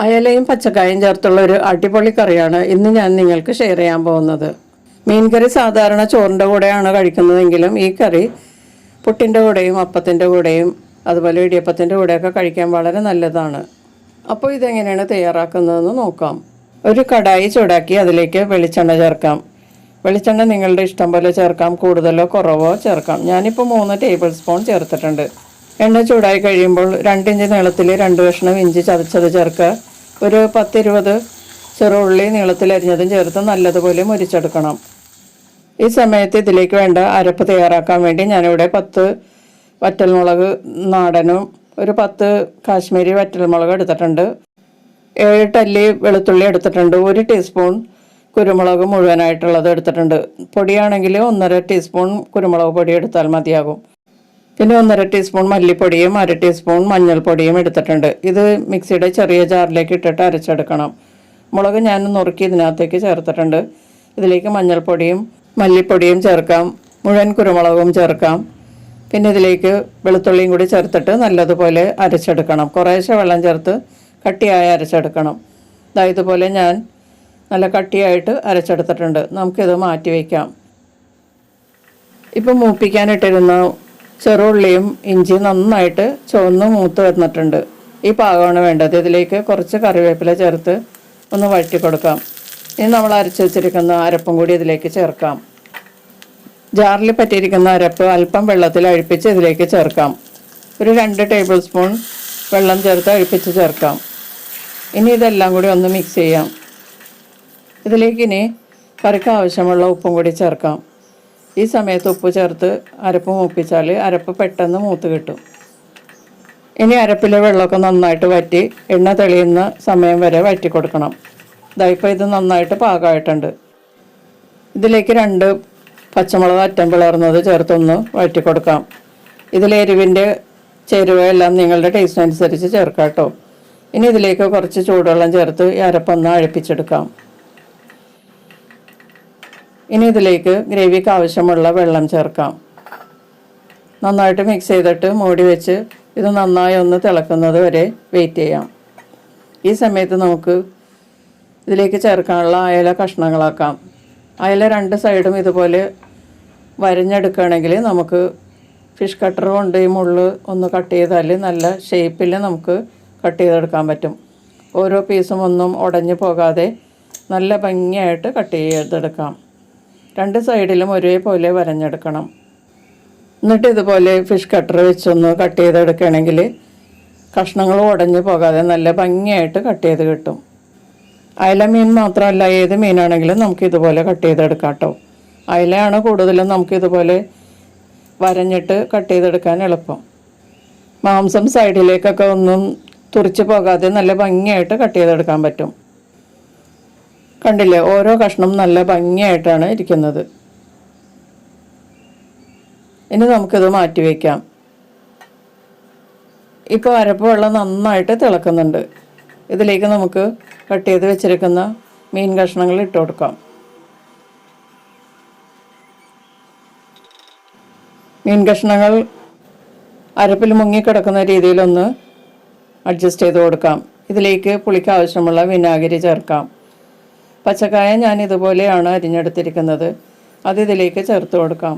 അയലയും പച്ചക്കായും ചേർത്തുള്ള ഒരു അടിപൊളി കറിയാണ് ഇന്ന് ഞാൻ നിങ്ങൾക്ക് ഷെയർ ചെയ്യാൻ പോകുന്നത്. മീൻകറി സാധാരണ ചോറിന്റെ കൂടെയാണ് കഴിക്കുന്നതെങ്കിലും ഈ കറി പുട്ടിന്റെ കൂടെയും അപ്പത്തിന്റെ കൂടെയും അതുപോലെ ഇടിയപ്പത്തിന്റെ കൂടെയൊക്കെ കഴിക്കാൻ വളരെ നല്ലതാണ്. അപ്പോൾ ഇതെങ്ങനെയാണ് തയ്യാറാക്കുന്നതെന്ന് നോക്കാം. ഒരു കടായി ചൂടാക്കി അതിലേക്ക് വെളിച്ചെണ്ണ ചേർക്കാം. വെളിച്ചെണ്ണ നിങ്ങളുടെ ഇഷ്ടം പോലെ ചേർക്കാം. കൂടുതലോ കുറവോ ചേർക്കാം. ഞാനിപ്പോൾ മൂന്ന് ടേബിൾ സ്പൂൺ ചേർത്തിട്ടുണ്ട്. എണ്ണ ചൂടായി കഴിയുമ്പോൾ രണ്ടിഞ്ച് നീളത്തിൽ രണ്ട് കഷ്ണം ഇഞ്ചി ചതച്ചത് ചേർക്കുക. ഒരു പത്തിരുപത് ചെറുള്ളി നീളത്തിൽ അരിഞ്ഞതും ചേർത്ത് നല്ലതുപോലെ മുരിച്ചെടുക്കണം. ഈ സമയത്ത് ഇതിലേക്ക് വേണ്ട അരപ്പ് തയ്യാറാക്കാൻ വേണ്ടി ഞാനിവിടെ പത്ത് വറ്റൽമുളക് നാടനും ഒരു പത്ത് കാശ്മീരി വറ്റൽമുളക് എടുത്തിട്ടുണ്ട്. ഏഴ് ടല്ലി വെളുത്തുള്ളി എടുത്തിട്ടുണ്ട്. ഒരു ടീസ്പൂൺ കുരുമുളക് മുഴുവനായിട്ടുള്ളത് എടുത്തിട്ടുണ്ട്. പൊടിയാണെങ്കിൽ ഒന്നര ടീസ്പൂൺ കുരുമുളക് പൊടി എടുത്താൽ മതിയാകും. പിന്നെ ഒന്നര ടീസ്പൂൺ മല്ലിപ്പൊടിയും അര ടീസ്പൂൺ മഞ്ഞൾപ്പൊടിയും എടുത്തിട്ടുണ്ട്. ഇത് മിക്സിയുടെ ചെറിയ ജാറിലേക്ക് ഇട്ടിട്ട് അരച്ചെടുക്കണം. മുളക് ഞാൻ നുറുക്കി ഇതിനകത്തേക്ക് ചേർത്തിട്ടുണ്ട്. ഇതിലേക്ക് മഞ്ഞൾപ്പൊടിയും മല്ലിപ്പൊടിയും ചേർക്കാം. മുഴുവൻ കുരുമുളകും ചേർക്കാം. പിന്നെ ഇതിലേക്ക് വെളുത്തുള്ളിയും കൂടി ചേർത്തിട്ട് നല്ലതുപോലെ അരച്ചെടുക്കണം. കുറേശ്ശെ വെള്ളം ചേർത്ത് കട്ടിയായി അരച്ചെടുക്കണം. ഇതാ ഇതുപോലെ ഞാൻ നല്ല കട്ടിയായിട്ട് അരച്ചെടുത്തിട്ടുണ്ട്. നമുക്കിത് മാറ്റി വയ്ക്കാം. ഇപ്പം മൂപ്പിക്കാനിട്ടിരുന്ന ചെറുള്ളിയും ഇഞ്ചി നന്നായിട്ട് ചുവന്ന് മൂത്ത് വന്നിട്ടുണ്ട്. ഈ പാകമാണ് വേണ്ടത്. ഇതിലേക്ക് കുറച്ച് കറിവേപ്പില ചേർത്ത് ഒന്ന് വഴറ്റി കൊടുക്കാം ഇനി നമ്മൾ അരച്ച് വെച്ചിരിക്കുന്ന അരപ്പും കൂടി ഇതിലേക്ക് ചേർക്കാം. ജാറിൽ പറ്റിയിരിക്കുന്ന അരപ്പ് അല്പം വെള്ളത്തിൽ അഴിപ്പിച്ച് ഇതിലേക്ക് ചേർക്കാം. ഒരു രണ്ട് ടേബിൾ സ്പൂൺ വെള്ളം ചേർത്ത് അഴിപ്പിച്ച് ചേർക്കാം. ഇനി ഇതെല്ലാം കൂടി ഒന്ന് മിക്സ് ചെയ്യാം. ഇതിലേക്ക് ഇനി കറിക്ക് ആവശ്യമുള്ള ഉപ്പും കൂടി ചേർക്കാം. ഈ സമയത്ത് ഉപ്പ് ചേർത്ത് അരപ്പ് മൂപ്പിച്ചാൽ അരപ്പ് പെട്ടെന്ന് മൂത്ത് കിട്ടും. ഇനി അരപ്പിലെ വെള്ളമൊക്കെ നന്നായിട്ട് വറ്റി എണ്ണ തെളിയുന്ന സമയം വരെ വറ്റി കൊടുക്കണം. ഇതാ ഇപ്പോൾ ഇത് നന്നായിട്ട് പാകമായിട്ടുണ്ട്. ഇതിലേക്ക് രണ്ട് പച്ചമുളക് അറ്റം പിളർന്നത് ചേർത്തൊന്ന് വഴറ്റി കൊടുക്കാം. ഇതിൽ എരിവിന്റെ ചേരുവയെല്ലാം നിങ്ങളുടെ ടേസ്റ്റ് അനുസരിച്ച് ചേർക്കാം കേട്ടോ. ഇനി ഇതിലേക്ക് കുറച്ച് ചൂടുവെള്ളം ചേർത്ത് ഈ അരപ്പൊന്ന് അഴിപ്പിച്ചെടുക്കാം. ഇനി ഇതിലേക്ക് ഗ്രേവിക്ക് ആവശ്യമുള്ള വെള്ളം ചേർക്കാം. നന്നായിട്ട് മിക്സ് ചെയ്തിട്ട് മൂടി വെച്ച് ഇത് നന്നായി ഒന്ന് തിളക്കുന്നത് വരെ വെയിറ്റ് ചെയ്യാം. ഈ സമയത്ത് നമുക്ക് ഇതിലേക്ക് ചേർക്കാനുള്ള അയല കഷ്ണങ്ങളാക്കാം. അയല രണ്ട് സൈഡും ഇതുപോലെ വരഞ്ഞെടുക്കുകയാണെങ്കിൽ നമുക്ക് ഫിഷ് കട്ടർ കൊണ്ട് ഈ മുള്ള് ഒന്ന് കട്ട് ചെയ്താൽ നല്ല ഷേപ്പിൽ നമുക്ക് കട്ട് ചെയ്തെടുക്കാൻ പറ്റും. ഓരോ പീസും ഒന്നും ഉടഞ്ഞു പോകാതെ നല്ല ഭംഗിയായിട്ട് കട്ട് ചെയ്തെടുക്കാം. രണ്ട് സൈഡിലും ഒരേപോലെ വരഞ്ഞെടുക്കണം. എന്നിട്ട് ഇതുപോലെ ഫിഷ് കട്ടർ വെച്ചൊന്ന് കട്ട് ചെയ്തെടുക്കുകയാണെങ്കിൽ കഷ്ണങ്ങൾ ഉടഞ്ഞു പോകാതെ നല്ല ഭംഗിയായിട്ട് കട്ട് ചെയ്ത് കിട്ടും. അയല മീൻ മാത്രമല്ല ഏത് മീനാണെങ്കിലും നമുക്ക് ഇതുപോലെ കട്ട് ചെയ്തെടുക്കാം കേട്ടോ. അയലയാണ് കൂടുതലും നമുക്ക് ഇതുപോലെ വരഞ്ഞിട്ട് കട്ട് ചെയ്തെടുക്കാൻ എളുപ്പം. മാംസം സൈഡിലേക്കൊക്കെ ഒന്നും തുറിച്ച് പോകാതെ നല്ല ഭംഗിയായിട്ട് കട്ട് ചെയ്തെടുക്കാൻ പറ്റും. കണ്ടില്ലേ? ഓരോ കഷ്ണം നല്ല ഭംഗിയായിട്ടാണ് ഇരിക്കുന്നത്. ഇനി നമുക്കിത് മാറ്റി വയ്ക്കാം ഇപ്പോൾ അരപ്പ് വെള്ളം നന്നായിട്ട് തിളക്കുന്നുണ്ട്. ഇതിലേക്ക് നമുക്ക് കട്ട് ചെയ്ത് വെച്ചിരിക്കുന്ന മീൻ കഷ്ണങ്ങൾ ഇട്ട് കൊടുക്കാം. മീൻ കഷ്ണങ്ങൾ അരപ്പിൽ മുങ്ങിക്കിടക്കുന്ന രീതിയിലൊന്ന് അഡ്ജസ്റ്റ് ചെയ്ത് കൊടുക്കാം. ഇതിലേക്ക് പുളിക്ക് ആവശ്യമുള്ള വിനാഗിരി ചേർക്കാം. പച്ചക്കായ ഞാൻ ഇതുപോലെയാണ് അരിഞ്ഞെടുത്തിരിക്കുന്നത്. അത് ഇതിലേക്ക് ചേർത്ത് കൊടുക്കാം.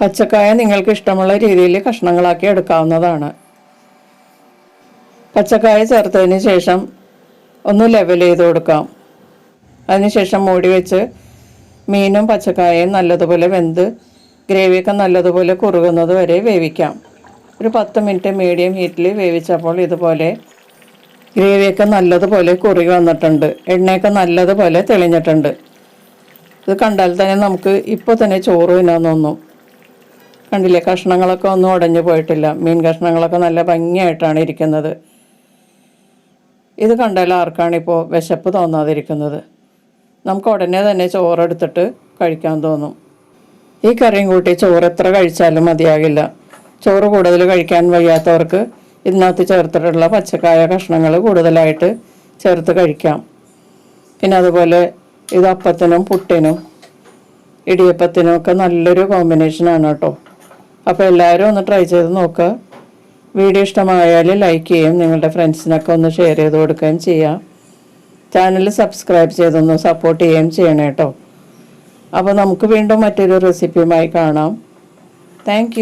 പച്ചക്കായ നിങ്ങൾക്ക് ഇഷ്ടമുള്ള രീതിയിൽ കഷ്ണങ്ങളാക്കി എടുക്കാവുന്നതാണ്. പച്ചക്കായ ചേർത്തതിന് ശേഷം ഒന്ന് ലെവൽ ചെയ്ത് കൊടുക്കാം. അതിനുശേഷം മൂടി വെച്ച് മീനും പച്ചക്കായയും നല്ലതുപോലെ വെന്ത് ഗ്രേവിയൊക്കെ നല്ലതുപോലെ കുറുകുന്നത് വരെ വേവിക്കാം. ഒരു പത്ത് മിനിറ്റ് മീഡിയം ഹീറ്റിൽ വേവിച്ചപ്പോൾ ഇതുപോലെ ഗ്രേവിയൊക്കെ നല്ലതുപോലെ കുറി വന്നിട്ടുണ്ട്. എണ്ണയൊക്കെ നല്ലതുപോലെ തെളിഞ്ഞിട്ടുണ്ട്. ഇത് കണ്ടാൽ തന്നെ നമുക്ക് ഇപ്പോൾ തന്നെ ചോറ് തിന്നാന്നൊന്നും കണ്ടില്ലേ കഷ്ണങ്ങളൊക്കെ ഒന്നും ഉടഞ്ഞു പോയിട്ടില്ല. മീൻ കഷ്ണങ്ങളൊക്കെ നല്ല ഭംഗിയായിട്ടാണ് ഇരിക്കുന്നത്. ഇത് കണ്ടാൽ ആർക്കാണിപ്പോൾ വിശപ്പ് തോന്നാതിരിക്കുന്നത്? നമുക്ക് ഉടനെ തന്നെ ചോറെടുത്തിട്ട് കഴിക്കാൻ തോന്നും. ഈ കറിയും കൂട്ടി ചോറ് എത്ര കഴിച്ചാലും മതിയാകില്ല. ചോറ് കൂടുതൽ കഴിക്കാൻ വയ്യാത്തവർക്ക് ഇതിനകത്ത് ചേർത്തിട്ടുള്ള പച്ചക്കായ കഷ്ണങ്ങൾ കൂടുതലായിട്ട് ചേർത്ത് കഴിക്കാം. പിന്നെ അതുപോലെ ഇത് അപ്പത്തിനും പുട്ടിനും ഇടിയപ്പത്തിനും ഒക്കെ നല്ലൊരു കോമ്പിനേഷനാണ് കേട്ടോ. അപ്പോൾ എല്ലാവരും ഒന്ന് ട്രൈ ചെയ്ത് നോക്കുക വീഡിയോ ഇഷ്ടമായാൽ ലൈക്ക് ചെയ്യും നിങ്ങളുടെ ഫ്രണ്ട്സിനൊക്കെ ഒന്ന് ഷെയർ ചെയ്ത് കൊടുക്കുകയും ചെയ്യാം. ചാനൽ സബ്സ്ക്രൈബ് ചെയ്തൊന്ന് സപ്പോർട്ട് ചെയ്യുകയും ചെയ്യണം കേട്ടോ. അപ്പോൾ നമുക്ക് വീണ്ടും മറ്റൊരു റെസിപ്പിയുമായി കാണാം. താങ്ക്